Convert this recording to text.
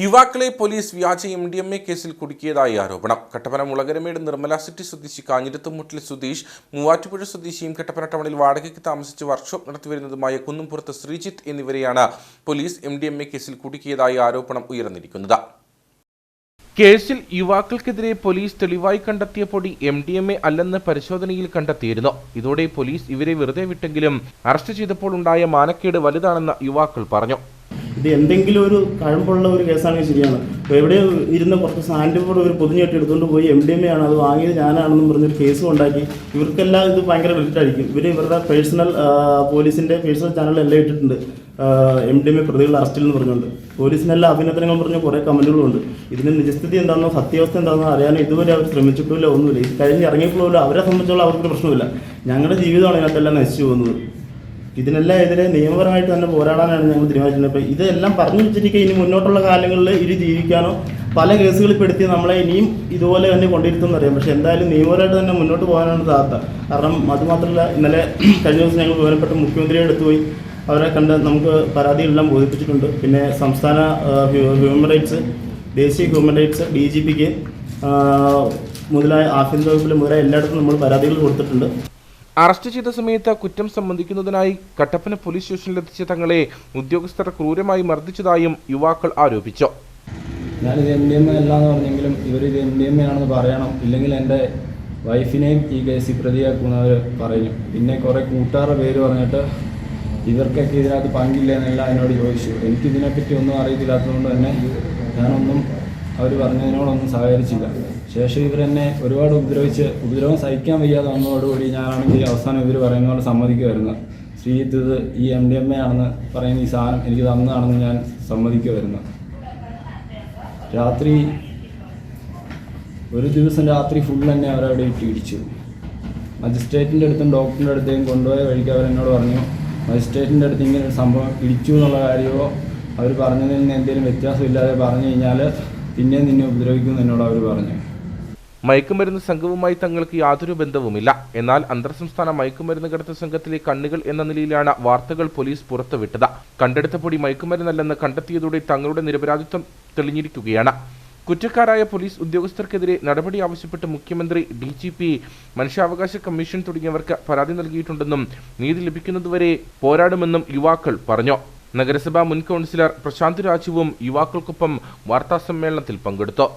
യുവാക്കളെ പോലീസ് വ്യാജ M D M A കേസിൽ കുടുക്കിയതായി ആരോപണം. കട്ടപ്പന മുളകരമേട് നിർമ്മല സിറ്റി സ്വദേശി കാഞ്ഞിരത്തുമുട്ടിൽ സുധീഷ് മൂവാറ്റുപുഴ സ്വദേശിയും കട്ടപ്പന ടൗണിൽ വാടകയ്ക്ക് താമസിച്ച് വർക്ക്ഷോപ്പ് നടത്തിവരുന്നതുമായ കുന്നുംപുറത്ത് ശ്രീജിത്ത് എന്നിവരെയാണ് police M D M A കേസിൽ കുടുക്കിയതായി ആരോപണം ഉയർന്നിരിക്കുന്നത്. കേസിൽ യുവാക്കൾക്കെതിരെ പോലീസ് തെളിവായി കണ്ടെത്തിയ പൊടി എം ഡി എം എ അല്ലെന്ന് പരിശോധനയിൽ കണ്ടെത്തിയിരുന്നു. ഇതോടെ പോലീസ് ഇവരെ വെറുതെ വിട്ടെങ്കിലും അറസ്റ്റ് ചെയ്തപ്പോൾ ഉണ്ടായ മാനക്കേട് വലുതാണെന്ന് യുവാക്കൾ പറഞ്ഞു. ഇത് എന്തെങ്കിലും ഒരു കഴമ്പുള്ള ഒരു കേസാണെങ്കിൽ ശരിയാണ്. എവിടെ ഇരുന്ന് കുറച്ച് സാൻഡ് കൂടെ ഒരു പൊതിഞ്ഞെട്ടി എടുത്തുകൊണ്ട് പോയി എം ഡി എം എ ആണ്. അത് വാങ്ങിയത് ഞാനാണെന്നും പറഞ്ഞൊരു കേസും ഉണ്ടാക്കി. ഇവർക്കെല്ലാം ഇത് ഭയങ്കര വെളിറ്റായിരിക്കും ഇവർ ഇവരുടെ പേഴ്സണൽ പോലീസിന്റെ പേഴ്സണൽ ചാനലെല്ലാം ഇട്ടിട്ടുണ്ട്. എം ഡി എം എ പ്രതികൾ അറസ്റ്റിൽ എന്ന് പറഞ്ഞുകൊണ്ട് പോലീസിനെല്ലാം അഭിനന്ദനങ്ങൾ പറഞ്ഞ കുറേ കമന്റുകളുണ്ട് ഇതിന്റെ നിജസ്ഥിതി എന്താണെന്നോ സത്യാവസ്ഥ എന്താണെന്നോ അറിയാനോ ഇതുവരെ അവർ ശ്രമിച്ചിട്ടില്ല ഒന്നുമില്ല. ഇത് കഴിഞ്ഞ് ഇറങ്ങിയപ്പോഴും അവരെ സംബന്ധിച്ചുള്ള അവർക്ക് പ്രശ്നമില്ല ഞങ്ങളുടെ ജീവിതമാണ് ഇതിനകത്തെല്ലാം നശിച്ചു പോകുന്നത്. ഇതിനെല്ലാം എതിരെ നിയമപരമായിട്ട് തന്നെ പോരാടാനാണ് ഞങ്ങൾ തീരുമാനിച്ചത് അപ്പോൾ ഇതെല്ലാം പറഞ്ഞു വെച്ചിരിക്കുക ഇനി മുന്നോട്ടുള്ള കാലങ്ങളിൽ ഇത് ജീവിക്കാനോ പല കേസുകളിൽ പെടുത്തി നമ്മളെ ഇനിയും ഇതുപോലെ തന്നെ കൊണ്ടിരുത്തുമെന്ന് അറിയാം പക്ഷേ എന്തായാലും നിയമപരമായിട്ട് തന്നെ മുന്നോട്ട് പോകാനാണ് സാധ്യത. കാരണം അതുമാത്രമല്ല ഇന്നലെ കഴിഞ്ഞ ദിവസം ഞങ്ങൾ ബഹുമാനപ്പെട്ട മുഖ്യമന്ത്രിയെ അടുത്തുപോയി അവരെ കണ്ട് നമുക്ക് പരാതികളെല്ലാം ബോധിപ്പിച്ചിട്ടുണ്ട്. പിന്നെ സംസ്ഥാന ഹ്യൂമൻ റൈറ്റ്സ് ദേശീയ ഹ്യൂമൻ റൈറ്റ്സ് ഡി ജി പിക്ക് മുതലായ ആഭ്യന്തര വകുപ്പിൽ മുതലായ എല്ലായിടത്തും നമ്മൾ പരാതികൾ കൊടുത്തിട്ടുണ്ട്. അറസ്റ്റ് ചെയ്ത സമയത്ത് കുറ്റം സംബന്ധിക്കുന്നതിനായി കട്ടപ്പന പോലീസ് സ്റ്റേഷനിലെത്തിച്ച തങ്ങളെ ഉദ്യോഗസ്ഥർ ക്രൂരമായി മർദ്ദിച്ചതായും യുവാക്കൾ ആരോപിച്ചു. ഞാനിത് എം ഡി എം എ അല്ല എന്ന് പറഞ്ഞെങ്കിലും ഇവരിത് എം ഡി എം എ ആണെന്ന് പറയണം. ഇല്ലെങ്കിൽ എന്റെ വൈഫിനെയും ഈ കേസിൽ പ്രതിയാക്കുന്നവർ പറയും. പിന്നെ കുറേ കൂട്ടുകാരുടെ പേര് പറഞ്ഞിട്ട് ഇവർക്കൊക്കെ ഇതിനകത്ത് പങ്കില്ല എന്നെല്ലാം എന്നോട് ചോദിച്ചു. എനിക്കിതിനെപ്പറ്റി ഒന്നും അറിയത്തില്ലാത്തതുകൊണ്ട് തന്നെ ഞാനൊന്നും അവർ പറഞ്ഞതിനോടൊന്നും സഹകരിച്ചില്ല. ശേഷം ഇവരെന്നെ ഒരുപാട് ഉപദ്രവിച്ച് ഉപദ്രവം സഹിക്കാൻ വയ്യാതെ വന്നതോടുകൂടി ഞാനാണെങ്കിൽ അവസാനം ഇവർ പറയുന്ന പോലെ സമ്മതിക്കുമായിരുന്നു. ശ്രീജിത്ത് ഇത് ഈ എം ഡി എം എ ആണെന്ന് പറയുന്ന ഈ സാധനം എനിക്ക് തന്നതാണെന്ന് ഞാൻ സമ്മതിക്കുമായിരുന്നു. രാത്രി ഒരു ദിവസം രാത്രി ഫുൾ തന്നെ അവരവിടെ ഇട്ട് ഇടിച്ചു. മജിസ്ട്രേറ്റിന്റെ അടുത്തും ഡോക്ടറിന്റെ അടുത്തേക്കും കൊണ്ടുപോയ വഴിക്ക് അവരെന്നോട് പറഞ്ഞു മജിസ്ട്രേറ്റിന്റെ അടുത്ത് ഇങ്ങനെ ഒരു സംഭവം ഇടിച്ചു എന്നുള്ള കാര്യമോ? അവർ പറഞ്ഞതിൽ നിന്ന് എന്തെങ്കിലും വ്യത്യാസമില്ലാതെ പറഞ്ഞു കഴിഞ്ഞാൽ പിന്നെയും നിന്നെ ഉപദ്രവിക്കുമെന്ന് എന്നോട് അവർ പറഞ്ഞു. മയക്കുമരുന്ന് സംഘവുമായി തങ്ങൾക്ക് യാതൊരു ബന്ധവുമില്ല. എന്നാൽ അന്തർ സംസ്ഥാന മയക്കുമരുന്ന് കടത്ത് സംഘത്തിലെ കണ്ണുകൾ എന്ന നിലയിലാണ് വാർത്തകൾ പോലീസ് പുറത്തുവിട്ടത്. കണ്ടെടുത്ത പൊടി മയക്കുമരുന്നല്ലെന്ന് കണ്ടെത്തിയതോടെ തങ്ങളുടെ നിരപരാധിത്വം തെളിഞ്ഞിരിക്കുകയാണ്. കുറ്റക്കാരായ പോലീസ് ഉദ്യോഗസ്ഥർക്കെതിരെ നടപടി ആവശ്യപ്പെട്ട് മുഖ്യമന്ത്രി ഡി ജി പി മനുഷ്യാവകാശ കമ്മീഷൻ തുടങ്ങിയവർക്ക് പരാതി നൽകിയിട്ടുണ്ടെന്നും നീതി ലഭിക്കുന്നതുവരെ പോരാടുമെന്നും യുവാക്കൾ പറഞ്ഞു. നഗരസഭാ മുൻ കൗൺസിലർ പ്രശാന്ത് രാജുവും യുവാക്കൾക്കൊപ്പം വാർത്താസമ്മേളനത്തിൽ പങ്കെടുത്തു.